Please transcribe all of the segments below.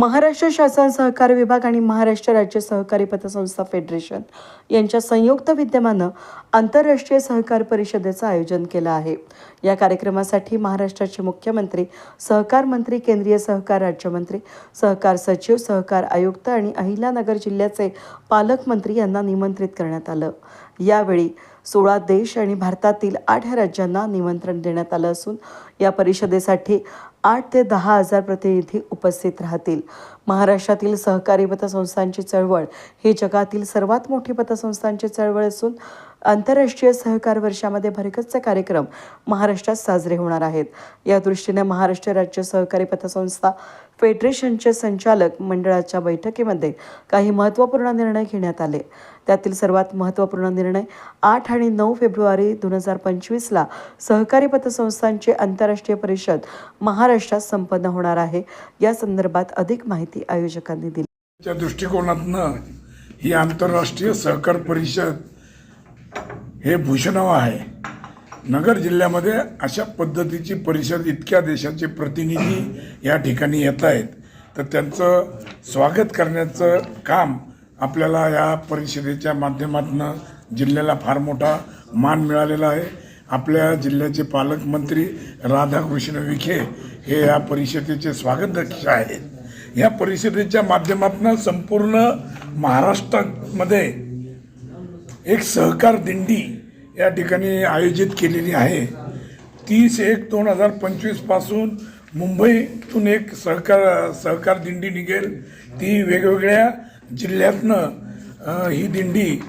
महाराष्ट्र शासन सहकार विभाग आणि महाराष्ट्र राज्य सहकारी पतसंस्था फेडरेशन यांच्या संयुक्त विद्यमानं आंतरराष्ट्रीय सहकार परिषदेचं आयोजन केलं आहे. या कार्यक्रमासाठी महाराष्ट्राचे मुख्यमंत्री सहकार मंत्री केंद्रीय सहकार राज्यमंत्री सहकार सचिव सहकार आयुक्त आणि अहिल्यानगर जिल्ह्याचे पालकमंत्री यांना निमंत्रित करण्यात आलं. यावेळी सोळा देश आणि भारतातील आठ राज्यांना निमंत्रण देण्यात आलं असून या परिषदेसाठी आठ ते दहा हजार प्रतिनिधी उपस्थित राहतील. महाराष्ट्रातील सहकारी पतसंस्थांची चळवळ ही जगातील सर्वात मोठी पतसंस्थांची चळवळ असून आंतरराष्ट्रीय सहकार वर्षामध्ये भरगच्च कार्यक्रम महाराष्ट्रात साजरे होणार आहेत. या दृष्टीने महाराष्ट्र राज्य सहकारी पतसंस्था फेडरेशनचे संचालक मंडळाच्या बैठकीमध्ये काही महत्त्वपूर्ण निर्णय घेण्यात आले. त्यातील सर्वात महत्त्वपूर्ण निर्णय आठ आणि नऊ फेब्रुवारी दोन हजार पंचवीसला सहकारी पतसंस्थांची आंतरराष्ट्रीय परिषद महाराष्ट्रात संपन्न होणार आहे. या संदर्भात अधिक माहिती आयोजकांनी दिली. त्या दृष्टिकोनातनं ही आंतरराष्ट्रीय सहकार परिषद हे भूषणाव आहे. नगर जिल्ह्यामध्ये अशा पद्धतीची परिषद इतक्या देशाचे प्रतिनिधी या ठिकाणी येत आहेत. तर त्यांचं स्वागत करण्याचं काम आपल्याला या परिषदेच्या माध्यमातून जिल्ह्याला फार मोठा मान मिळालेला आहे. आपल्या जिल्ह्याचे पालकमंत्री राधाकृष्ण विखे हे या परिषदेचे स्वागताध्यक्ष आहेत. या परिषदेच्या माध्यमातून संपूर्ण महाराष्ट्रामध्ये एक सहकार दिंडी या ठिकाणी आयोजित केलेली आहे. तीस एक दोन हजार पंचवीसपासून मुंबईतून एक सहकार सहकार दिंडी निघेल. ती वेगवेगळ्या जिल्ह्यातनं ही दिंडी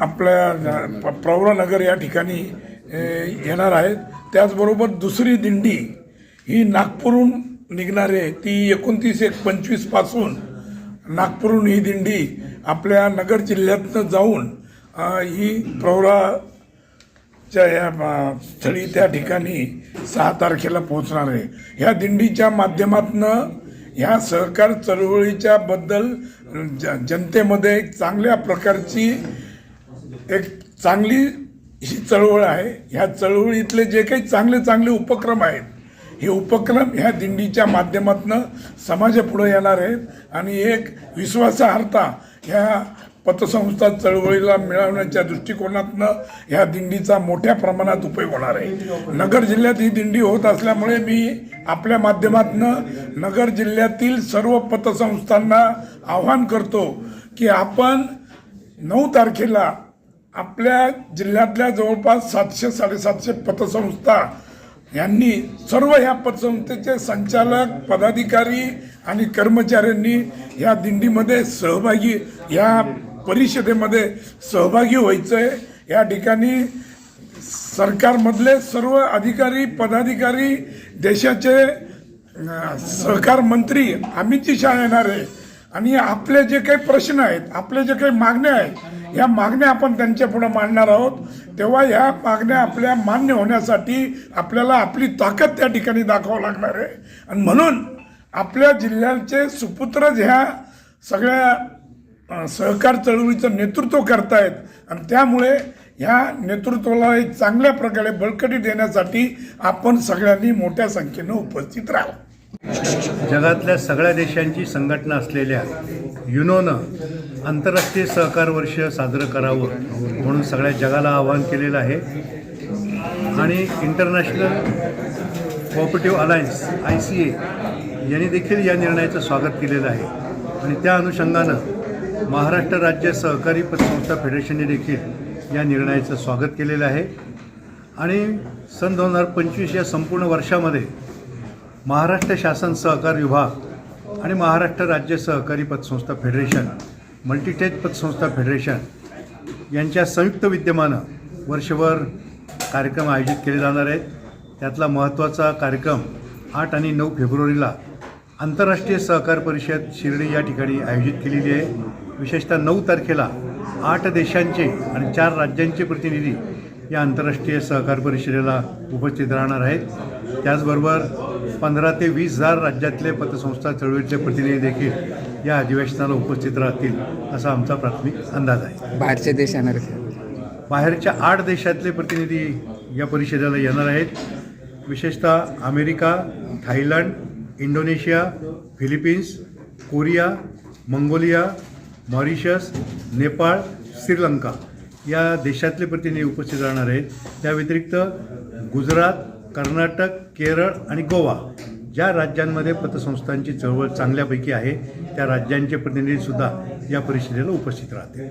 आपल्या प- प्रवरानगर या ठिकाणी येणार आहेत. त्याचबरोबर दुसरी दिंडी ही नागपूरहून निघणार आहे. ती एकोणतीस एक पंचवीसपासून नागपूरहून ही दिंडी आपल्या नगर जिल्ह्यातनं जाऊन ही प्रवराच्या या स्थळी त्या ठिकाणी सहा तारखेला पोहोचणार आहे. ह्या दिंडीच्या माध्यमातनं ह्या सहकार चळवळीच्या बद्दल ज जनतेमध्ये एक चांगल्या प्रकारची एक चांगली ही चळवळ आहे. ह्या चळवळीतले जे काही चांगले चांगले उपक्रम आहेत हे उपक्रम ह्या दिंडीच्या माध्यमातून समाजापुढं येणार आहेत आणि एक विश्वासार्हता ह्या पतसंस्था चळवळीला मिळवण्याच्या दृष्टिकोनातनं ह्या दिंडीचा मोठ्या प्रमाणात उपयोग होणार आहे. नगर जिल्ह्यात ही दिंडी होत असल्यामुळे मी आपल्या माध्यमातनं नगर जिल्ह्यातील सर्व पतसंस्थांना आव्हान करतो की आपण नऊ तारखेला आपल्या जिल्ह्यातल्या जवळपास सातशे साडेसातशे पतसंस्था यांनी सर्व ह्या पतसंस्थेचे संचालक पदाधिकारी आणि कर्मचाऱ्यांनी ह्या दिंडीमध्ये सहभागी ह्या परिषदेमध्ये सहभागी व्हायचं आहे या ठिकाणी सरकारमधले सर्व अधिकारी पदाधिकारी देशाचे सहकार मंत्री अमितजी शाह येणार आहे. आणि आपले जे काही प्रश्न आहेत आपले जे काही मागण्या आहेत या मागण्या आपण त्यांच्या पुढे मांडणार आहोत. तेव्हा या मागण्या आपल्या मान्य होण्यासाठी आपल्याला आपली ताकद त्या ठिकाणी दाखवावं लागणार आहे. आणि म्हणून आपल्या जिल्ह्याचे सुपुत्रच ह्या सगळ्या सहकार चळवळीचं नेतृत्व करतायत आणि त्यामुळे ह्या नेतृत्वाला एक चांगल्या प्रकारे बळकटी देण्यासाठी आपण सगळ्यांनी मोठ्या संख्येनं उपस्थित राहावं. जगातल्या सगळ्या देशांची संघटना असलेल्या युनोनं आंतरराष्ट्रीय सहकार वर्ष साजरं करावं म्हणून सगळ्या जगाला आवाहन केलेलं आहे. आणि international cooperative alliance I C A यांनी देखील या निर्णयाचं स्वागत केलेलं आहे. आणि त्या अनुषंगानं महाराष्ट्र राज्य सहकारी पतसंस्था फेडरेशनने देखील या निर्णयाचं स्वागत केलेलं आहे. आणि सन दोन हजार पंचवीस या संपूर्ण वर्षामध्ये महाराष्ट्र शासन सहकार विभाग आणि महाराष्ट्र राज्य सहकारी पतसंस्था फेडरेशन मल्टीटेज पतसंस्था फेडरेशन यांच्या संयुक्त विद्यमानं वर्षभर कार्यक्रम आयोजित केले जाणार आहेत. त्यातला महत्त्वाचा कार्यक्रम आठ आणि नऊ फेब्रुवारीला आंतरराष्ट्रीय सहकार परिषद शिर्डी या ठिकाणी आयोजित केलेली आहे. विशेषतः नऊ तारखेला आठ देशांचे आणि चार राज्यांचे प्रतिनिधी या आंतरराष्ट्रीय सहकार परिषदेला उपस्थित राहणार आहेत. त्याचबरोबर पंधरा ते वीस हजार राज्यातले पतसंस्था चळवळीतले प्रतिनिधी देखील या अधिवेशनाला उपस्थित राहतील असा आमचा प्राथमिक अंदाज आहे. बाहेरचे देश येणार आहेत. बाहेरच्या आठ देशातले प्रतिनिधी या परिषदेला येणार आहेत. विशेषतः America Thailand Indonesia Philippines Korea Mongolia Mauritius Nepal Sri Lanka या देशातले प्रतिनिधी उपस्थित राहणार आहेत. त्या व्यतिरिक्त गुजरात कर्नाटक केरळ आणि गोवा ज्या राज्यांमध्ये पतसंस्थांची चळवळ चांगल्यापैकी आहे. त्या राज्यांचे प्रतिनिधीसुद्धा या परिषदेला उपस्थित राहतील.